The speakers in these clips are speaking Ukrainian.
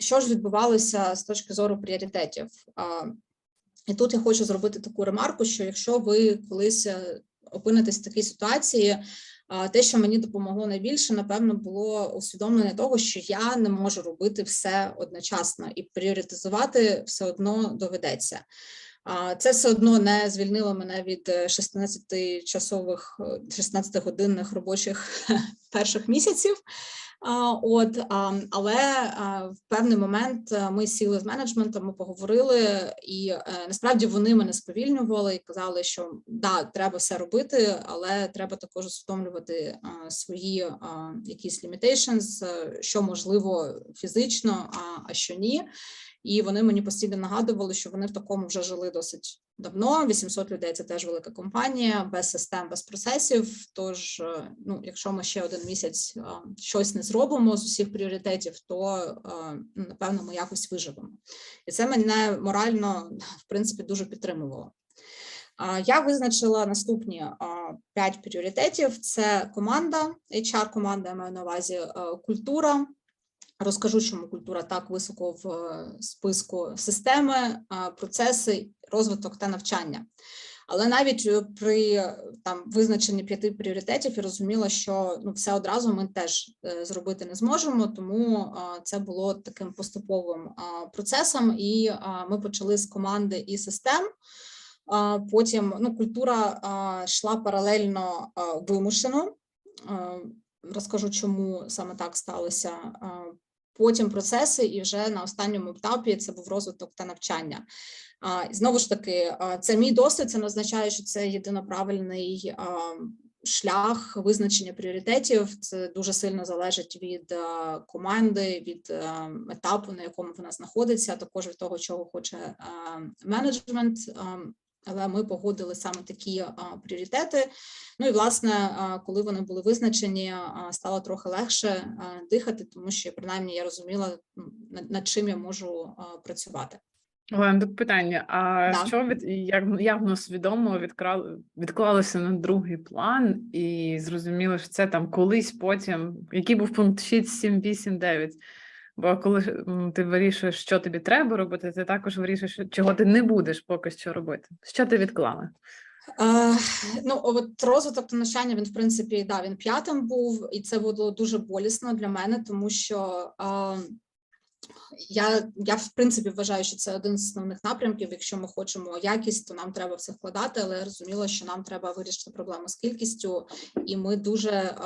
що ж відбувалося з точки зору пріоритетів? І тут я хочу зробити таку ремарку: що якщо ви колись е, опинитесь в такій ситуації, те, що мені допомогло найбільше, напевно, було усвідомлення того, що я не можу робити все одночасно і пріоритизувати все одно доведеться. Це все одно не звільнило мене від 16-часових, 16-годинних робочих перших місяців. От, але в певний момент ми сіли з менеджментом, ми поговорили, і е, насправді вони мене сповільнювали і казали, що да, треба все робити, але треба також усвідомлювати свої якісь limitations, е, що можливо фізично, а що ні. І вони мені постійно нагадували, що вони в такому вже жили досить давно. 800 людей це теж велика компанія, без систем, без процесів. Тож, е, ну, якщо ми ще один місяць щось не зробимо з усіх пріоритетів, то ну, напевно ми якось виживемо. І це мене морально в принципі дуже підтримувало. Я визначила наступні п'ять пріоритетів: це команда, HR-команда, я маю на увазі е, культура. Розкажу, чому культура так високо в е, списку системи, процеси, розвиток та навчання. Але навіть е, при е, там визначенні п'яти пріоритетів я розуміла, що ну все одразу ми теж зробити не зможемо, тому це було таким поступовим процесом, і ми почали з команди і систем. Потім ну, культура йшла паралельно вимушено. Розкажу, чому саме так сталося. Потім процеси, і вже на останньому етапі це був розвиток та навчання. Знову ж таки, це мій досвід. Це не означає, що це єдиноправильний шлях визначення пріоритетів. Це дуже сильно залежить від команди, від етапу, на якому вона знаходиться, а також від того, чого хоче менеджмент. Але ми погодили саме такі а, пріоритети. Ну і власне, а, коли вони були визначені, а, стало трохи легше а, дихати, тому що принаймні я розуміла, ну, над, над чим я можу а, працювати. Олена, тут питання: а Да. що від як явно свідомо відкрали відклалося на другий план, і зрозуміло, що це там колись потім, який був пункт 6, 7, 8, 9. Бо коли ти вирішуєш, що тобі треба робити, ти також вирішуєш, чого ти не будеш поки що робити. Що ти відклала? Е, ну, от розвиток та навчання він, в принципі, да, він п'ятим був, і це було дуже болісно для мене, тому що е, я, я в принципі вважаю, що це один з основних напрямків. Якщо ми хочемо якість, то нам треба все вкладати, але я розуміла, що нам треба вирішити проблему з кількістю, і ми дуже е,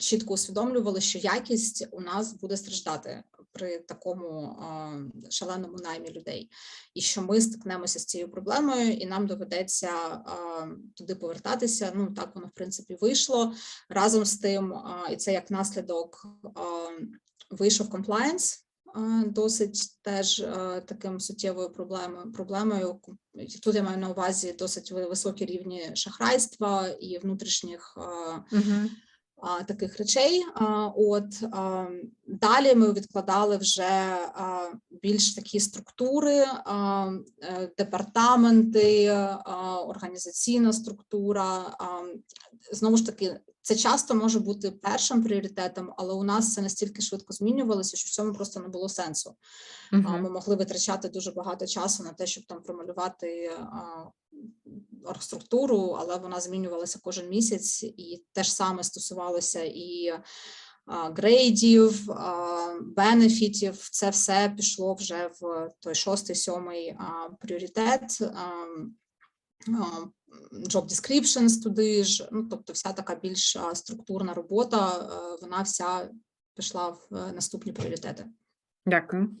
чітко усвідомлювали, що якість у нас буде страждати при такому шаленому наймі людей, і що ми стикнемося з цією проблемою, і нам доведеться туди повертатися. Ну так воно в принципі вийшло разом з тим, і це як наслідок вийшов комплаєнс. Досить теж таким суттєвою проблемою. Проблемою тут я маю на увазі досить ви- високі рівні шахрайства і внутрішніх е, Угу. Таких речей. А, От далі ми відкладали вже більш такі структури, е, департаменти, організаційна структура. Знову ж таки, це часто може бути першим пріоритетом, але у нас це настільки швидко змінювалося, що в цьому просто не було сенсу. А, Ми могли витрачати дуже багато часу на те, щоб там промалювати а, оргструктуру, але вона змінювалася кожен місяць, і те ж саме стосувалося і грейдів, бенефітів. Це все пішло вже в той шостий, сьомий пріоритет. а, Job descriptions туди ж, ну тобто, вся така більш структурна робота, е, вона вся пішла в е, наступні пріоритети. Дякую.